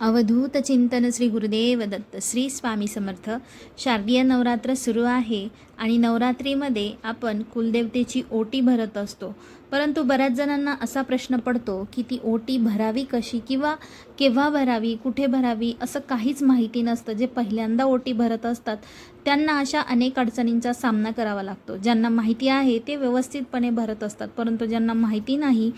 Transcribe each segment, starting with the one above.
अवधूत चिंतन श्री गुरुदेव दत्त श्री स्वामी समर्थ. शारदीय नवरात्र सुरू आहे. आणि नवरात्रीमध्ये आपण कुलदेवतेची ओटी भरत असतो. परंतु बऱ्याच जणांना असा प्रश्न पडतो की ती ओटी भरावी कशी किंवा केव्हा भरावी कुठे भरावी असं काहीच माहिती नसतं. जे पहिल्यांदा ओटी भरत असतात त्यांना अशा अनेक अडचणींचा सामना करावा लागतो. ज्यांना माहिती आहे ते व्यवस्थितपणे भरत असतात. परंतु ज्यांना माहिती नाही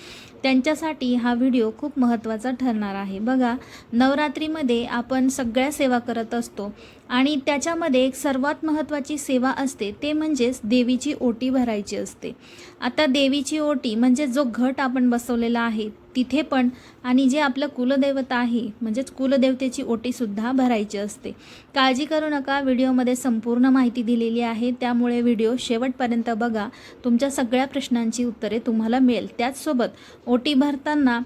त्यांच्यासाठी हा व्हिडिओ खूप महत्त्वाचा ठरणार आहे. बघा नवरात्रीमध्ये आपण सगळ्या सेवा करत असतो आणि त्याच्यामध्ये एक सर्वात महत्त्वाची सेवा असते ते म्हणजेच देवीची ओटी भरायची असते. आता देवीची ओटी म्हणजे जो घट आपण बसवलेला आहे तिथे पण आणि जे आपलं कुलदेवता आहे म्हणजेच कुलदेवतेची ओटीसुद्धा भरायची असते. काळजी करू नका व्हिडिओमध्ये संपूर्ण माहिती दिलेली आहे त्यामुळे व्हिडिओ शेवटपर्यंत बघा. तुमच्या सगळ्या प्रश्नांची उत्तरे तुम्हाला मिळेल. त्याचसोबत ओटी भरताना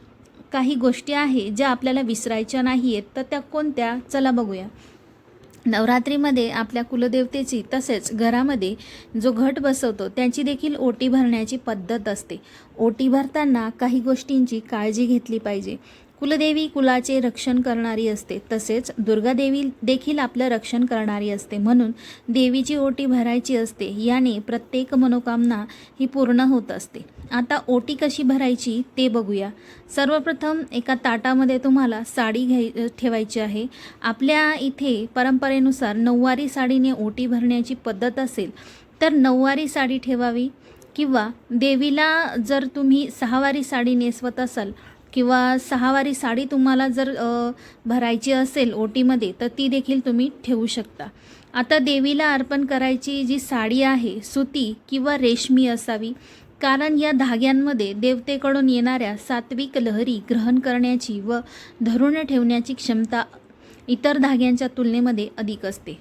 काही गोष्टी आहे ज्या आपल्याला विसरायच्या नाही आहेत तर त्या कोणत्या? चला बघूया. नवरात्रीमध्ये आपल्या कुलदेवतेची तसेच घरामध्ये जो घट बसवतो त्याची देखील ओटी भरण्याची पद्धत असते. ओटी भरताना काही गोष्टींची काळजी घेतली पाहिजे. कुलदेवी कुलाचे रक्षण करणारी असते तसेच दुर्गादेवी देखील आपलं रक्षण करणारी असते. म्हणून देवीची ओटी भरायची असते याने प्रत्येक मनोकामना ही पूर्ण होत असते. आता ओटी कशी भरायची ते बघूया. सर्वप्रथम एका ताटामध्ये तुम्हाला साडी घ्याय ठेवायची आहे. आपल्या इथे परंपरेनुसार नऊवारी साडीने ओटी भरण्याची पद्धत असेल तर नऊवारी साडी ठेवावी किंवा देवीला जर तुम्ही सहावारी साडी नेसवत असाल किंवा सहावारी साडी तुम्हाला जर भरायची असेल ओटीमध्ये तर ती देखील तुम्ही ठेवू शकता. आता देवीला अर्पण करायची जी साडी आहे सुती किंवा रेशमी असावी कारण या धाग्यांमध्ये देवतेकडून येणाऱ्या सात्विक लहरी ग्रहण करण्याची व धरून ठेवण्याची क्षमता इतर धाग्यांच्या तुलनेमध्ये अधिक असते.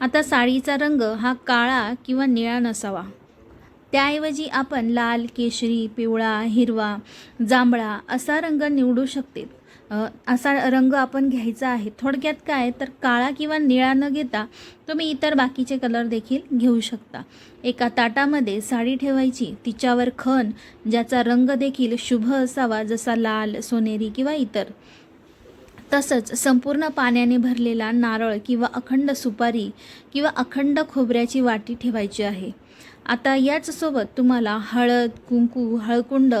आता साडीचा रंग हा काळा किंवा निळा नसावा. त्याऐवजी आपण लाल केशरी पिवळा हिरवा जांभळा असा रंग निवडू शकते. असा रंग आपण घ्यायचा आहे. थोडक्यात काय? तर काळा किंवा निळा न घेता तुम्ही इतर बाकीचे कलर देखील घेऊ शकता. एका ताटामध्ये साडी ठेवायची तिच्यावर खण ज्याचा रंग देखील शुभ असावा जसा लाल सोनेरी किंवा इतर. तसंच संपूर्ण पाण्याने भरलेला नारळ किंवा अखंड सुपारी किंवा अखंड खोबऱ्याची वाटी ठेवायची आहे. आता याचसोबत तुम्हाला हळद कुंकू हळकुंड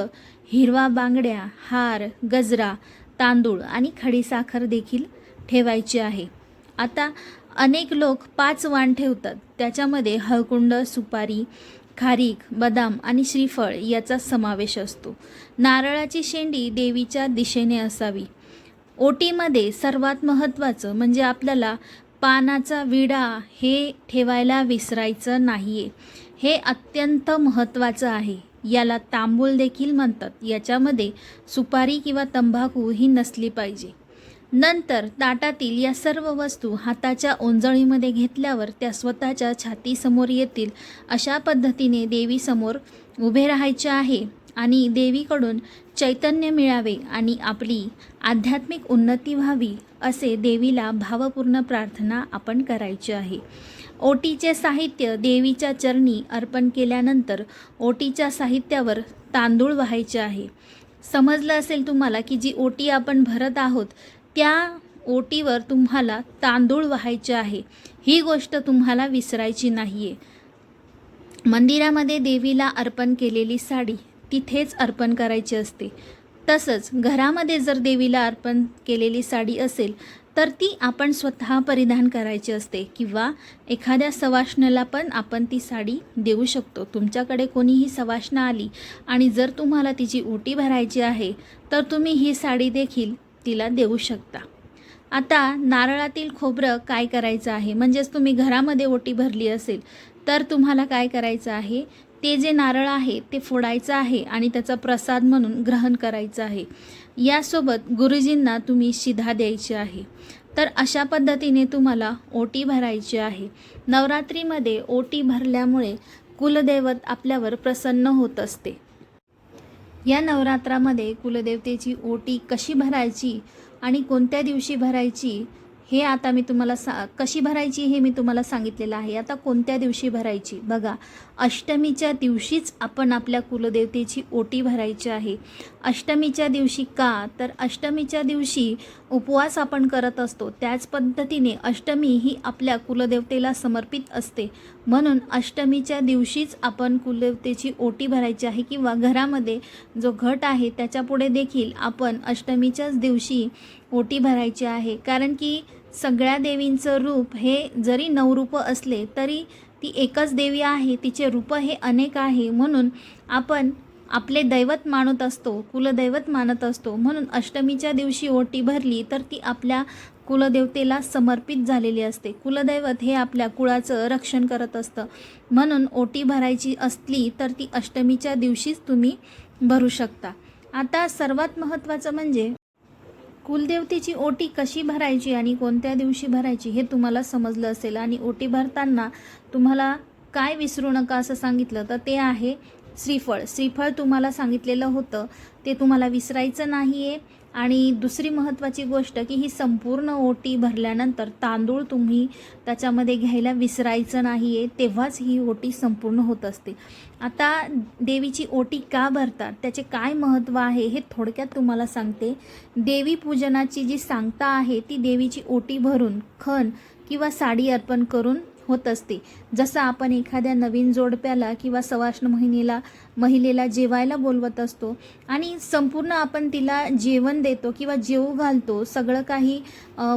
हिरवा बांगड्या हार गजरा तांदूळ आणि खडीसाखर देखील ठेवायची आहे. आता अनेक लोक पाच वाण ठेवतात. त्याच्यामध्ये हळकुंड सुपारी खारीक बदाम आणि श्रीफळ याचा समावेश असतो. नारळाची शेंडी देवीच्या दिशेने असावी. ओटीमध्ये सर्वात महत्त्वाचं म्हणजे आपल्याला पानाचा विडा हे ठेवायला विसरायचं नाही आहे हे अत्यंत महत्त्वाचं आहे. याला तांबूल देखील म्हणतात. याच्यामध्ये सुपारी किंवा तंबाखू ही नसली पाहिजे. नंतर ताटातील या सर्व वस्तू हाताच्या ओंजळीमध्ये घेतल्यावर त्या स्वतःच्या छातीसमोर येतील अशा पद्धतीने देवीसमोर उभे राहायचे आहे. आणि देवीकडून चैतन्य मिळावे आणि आपली आध्यात्मिक उन्नती व्हावी असे देवीला भावपूर्ण प्रार्थना आपण करायची आहे. ओटीचे साहित्य देवीच्या चरणी अर्पण केल्यानंतर ओटीच्या साहित्यावर तांदूळ व्हायचे आहे. समजलं असेल तुम्हाला की जी ओटी आपण भरत आहोत त्या ओटीवर तुम्हाला तांदूळ व्हायचे आहे. ही गोष्ट तुम्हाला विसरायची नाही आहे मंदिरामध्ये देवीला अर्पण केलेली साडी तिथेच अर्पण करायची असते. तसंच घरामध्ये जर देवीला अर्पण केलेली साडी असेल तर ती आपण स्वतः परिधान करायची असते किंवा एखाद्या सवाष्णाला पण आपण ती साडी देऊ शकतो. तुमच्याकडे कोणीही सवाष्णा आली आणि जर तुम्हाला तिची ओटी भरायची आहे तर तुम्ही ही साडी देखील तिला देऊ शकता. आता नारळातील खोबरं काय करायचं आहे? म्हणजेच तुम्ही घरामध्ये ओटी भरली असेल तर तुम्हाला काय करायचं आहे? ते जे नारळ आहे ते फोडायचं आहे आणि त्याचा प्रसाद म्हणून ग्रहण करायचं आहे. यासोबत गुरुजींना तुम्ही शिधा द्यायची आहे. तर अशा पद्धतीने तुम्हाला ओटी भरायची आहे. नवरात्रीमध्ये ओटी भरल्यामुळे कुलदैवत आपल्यावर प्रसन्न होत असते. या नवरात्रामध्ये कुलदेवतेची ओटी कशी भरायची आणि कोणत्या दिवशी भरायची हे आता मी तुम्हाला सा कशी भरायची हे मी तुम्हाला सांगितलेलं आहे. आता कोणत्या दिवशी भरायची? बघा अष्टमीच्या दिवशीच आपण आपल्या कुलदेवतेची ओटी भरायची आहे. अष्टमीच्या दिवशी का? तर अष्टमीच्या दिवशी उपवास आपण करत असतो. त्याच पद्धतीने अष्टमी ही आपल्या कुलदेवतेला समर्पित असते. म्हणून अष्टमीच्या दिवशीच आपण कुलदेवतेची ओटी भरायची आहे किंवा घरामध्ये जो घट आहे त्याच्यापुढे देखील आपण अष्टमीच्याच दिवशी ओटी भरायची आहे. कारण की सगळ्या देवींचं रूप हे जरी नवरूप असले तरी ती एकच देवी आहे तिचे रूप हे अनेक आहे. म्हणून आपण आपले दैवत मानत असतो कुलदैवत मानत असतो. म्हणून अष्टमीच्या दिवशी ओटी भरली तर ती आपल्या कुलदेवतेला समर्पित झालेली असते. कुलदैवत हे आपल्या कुळाचं रक्षण करत असतं. म्हणून ओटी भरायची असली तर ती अष्टमीच्या दिवशीच तुम्ही भरू शकता. आता सर्वात महत्त्वाचं म्हणजे कुलदेवतेची ओटी कशी भरायची आणि कोणत्या दिवशी भरायची हे तुम्हाला समजलं असेल. आणि ओटी भरताना तुम्हाला काय विसरू नका असं सांगितलं. तर ते आहे श्रीफळ. श्रीफळ तुम्हाला सांगितलेलं होतं. ते तुम्हाला विसरायचं नाही आहे आणि दुसरी महत्त्वाची गोष्ट की ही संपूर्ण ओटी भरल्यानंतर तांदूळ तुम्ही त्याच्यामध्ये घ्यायला विसरायचं नाही आहे तेव्हाच ही ओटी संपूर्ण होत असते. आता देवीची ओटी का भरतात? त्याचे काय महत्त्व आहे हे थोडक्यात तुम्हाला सांगते. देवी पूजनाची जी सांगता आहे ती देवीची ओटी भरून खण किंवा साडी अर्पण करून होत असते. जसं आपण एखाद्या नवीन जोडप्याला किंवा सवाष्ण महिनेला महिलेला जेवायला बोलवत असतो आणि संपूर्ण आपण तिला जेवण देतो किंवा जेवू घालतो सगळं काही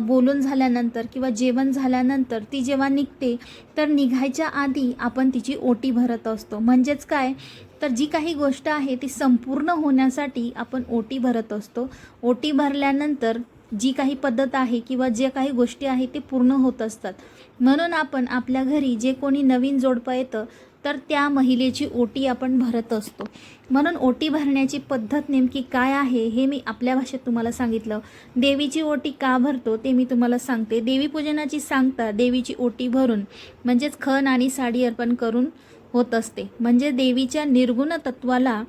बोलून झाल्यानंतर किंवा जेवण झाल्यानंतर ती जेव्हा निघते तर निघायच्या आधी आपण तिची ओटी भरत असतो. म्हणजेच काय? तर जी काही गोष्ट आहे ती संपूर्ण होण्यासाठी आपण ओटी भरत असतो. ओटी भरल्यानंतर जी काही पद्धत आहे किंवा जे काही गोष्टी आहेत ते पूर्ण होत असतात. म्हणून आपण आपल्या घरी जे कोणी नवीन जोडपं येतं तर त्या महिलेची ओटी आपण भरत असतो. म्हणून ओटी भरण्याची पद्धत नेमकी काय आहे हे मी आपल्या भाषेत तुम्हाला सांगितलं. देवीची ओटी का भरतो ते मी तुम्हाला सांगते. देवीपूजनाची सांगता देवीची ओटी भरून म्हणजेच खण आणि साडी अर्पण करून होत असते. म्हणजे देवीच्या निर्गुण तत्वाला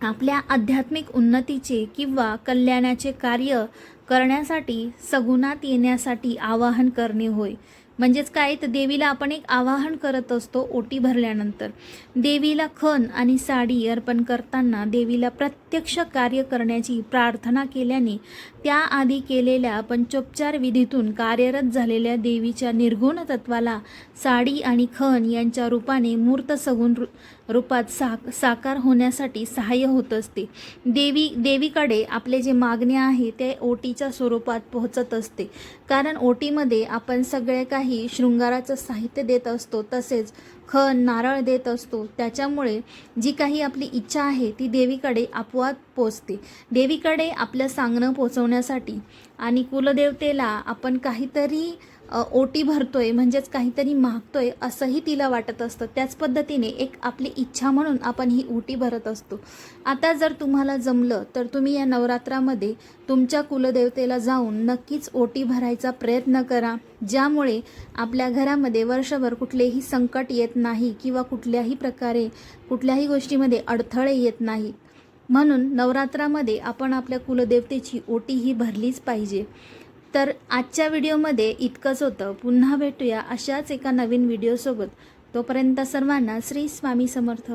आपल्या आध्यात्मिक उन्नतीचे किंवा कल्याणाचे कार्य करण्यासाठी सगुणात येण्यासाठी आवाहन करणे होय. म्हणजेच काय? तर देवीला आपण एक आवाहन करत असतो ओटी भरल्यानंतर. देवीला खण आणि साडी अर्पण करताना देवीला प्रत्यक्ष कार्य करण्याची प्रार्थना केल्याने त्याआधी केलेल्या पंचोपचार विधीतून कार्यरत झालेल्या देवीच्या निर्गुण तत्वाला साडी आणि खण यांच्या रूपाने मूर्त सगुण रूपात सा साकार होण्यासाठी सहाय्य होत असते. देवी देवीकडे आपले जे मागणे आहे ते ओटीच्या स्वरूपात पोहोचत असते. कारण ओटीमध्ये आपण सगळे काही शृंगाराचं साहित्य देत असतो तसेच खण नारळ देत असतो. त्याच्यामुळे जी काही आपली इच्छा आहे ती देवीकडे आपोआप पोचते. देवीकडे आपलं सांगणं पोचवण्यासाठी आणि कुलदेवतेला आपण काहीतरी ओटी भरतोय म्हणजेच काहीतरी मागतोय असंही तिला वाटत असतं. त्याच पद्धतीने एक आपली इच्छा म्हणून आपण ही ओटी भरत असतो. आता जर तुम्हाला जमलं तर तुम्ही या नवरात्रामध्ये तुमच्या कुलदेवतेला जाऊन नक्कीच ओटी भरायचा प्रयत्न करा. ज्यामुळे आपल्या घरामध्ये वर्षभर कुठलेही संकट येत नाही किंवा कुठल्याही प्रकारे कुठल्याही गोष्टीमध्ये अडथळे येत नाहीत. म्हणून नवरात्रामध्ये आपण आपल्या कुलदेवतेची ओटी ही भरलीच पाहिजे. तर आजच्या व्हिडिओमध्ये इतकंच होतं. पुन्हा भेटूया अशाच एका नवीन व्हिडिओसोबत. तोपर्यंत सर्वांना श्री स्वामी समर्थ.